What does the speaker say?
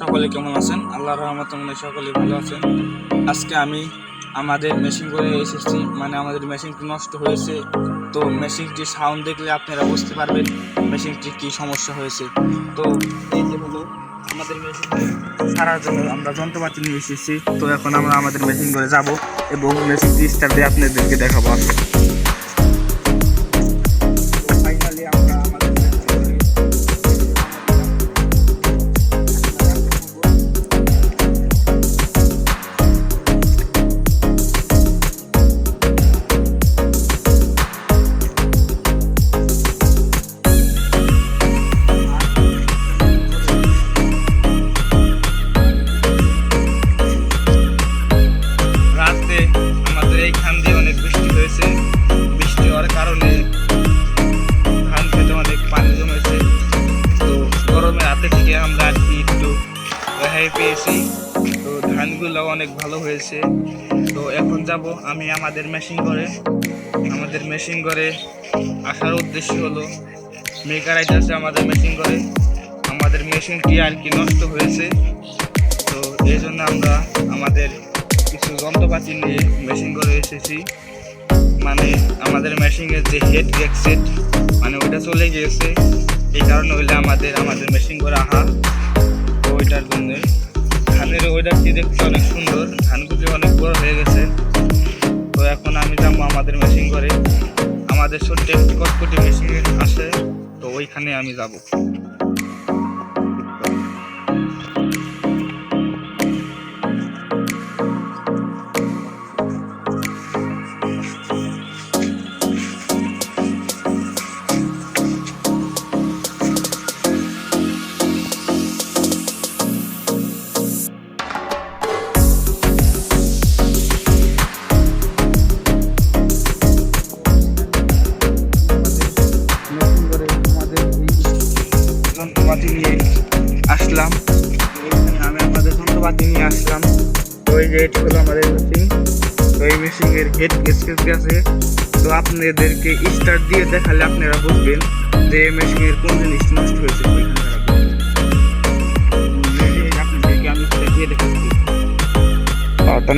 সকলে কেমন আছেন? আল্লাহ রহমত মনে সকলে ভালো আছেন। আজকে আমি আমাদের মেশিন করে এসেছি মানে আমাদের মেশিনটি নষ্ট হয়েছে। তো মেশিনটি সাউন্ড দেখলে আপনারা বুঝতে পারবেন মেশিনটি কি সমস্যা হয়েছে। তো এই যে হলো আমাদের মেশিন সারার জন্য আমরা যন্ত্রপাতি নিয়ে এসেছি। তো এখন আমরা আমাদের মেশিন করে যাব এবং মেশিনটি স্টার্ট দিয়ে আপনাদেরকে দেখাবো রেহাই পেয়েছি। তো ধানগুলো অনেক ভালো হয়েছে। তো এখন যাব আমি আমাদের মেশিন করে আমাদের মেশিন করে আসার উদ্দেশ্য হলো মেকারাইট আছে আমাদের মেশিন করে আমাদের মেশিনটি আর কি নষ্ট হয়েছে। তো এই জন্য আমরা আমাদের কিছু যন্ত্রপাতি নিয়ে মেশিন করে এসেছি। মানে আমাদের মেশিনের যে হেড সেট মানে ওইটা চলে গিয়েছে। এই কারণে হইলে আমাদের আমাদের মেশিন করে আহা। আমাদের সত্যি কটকটি মেশিন আছে তো ওইখানে আমি যাব। যন্ত্রপাতি নিয়ে আসলাম। আমি আমাদের যন্ত্রপাতি নিয়ে আসলাম। তো এই যে এটি হলো আমাদের মেশিন তো এই মেশিনের হেড স্কেচ আছে তো আপনাদেরকে স্টার্ট দিয়ে দেখালে আপনারা বুঝবেন যে এই মেশিনের কোন জিনিস নষ্ট হয়েছে আপনাদেরকে আমি দিয়ে দেখাচ্ছি। পাওয়াটা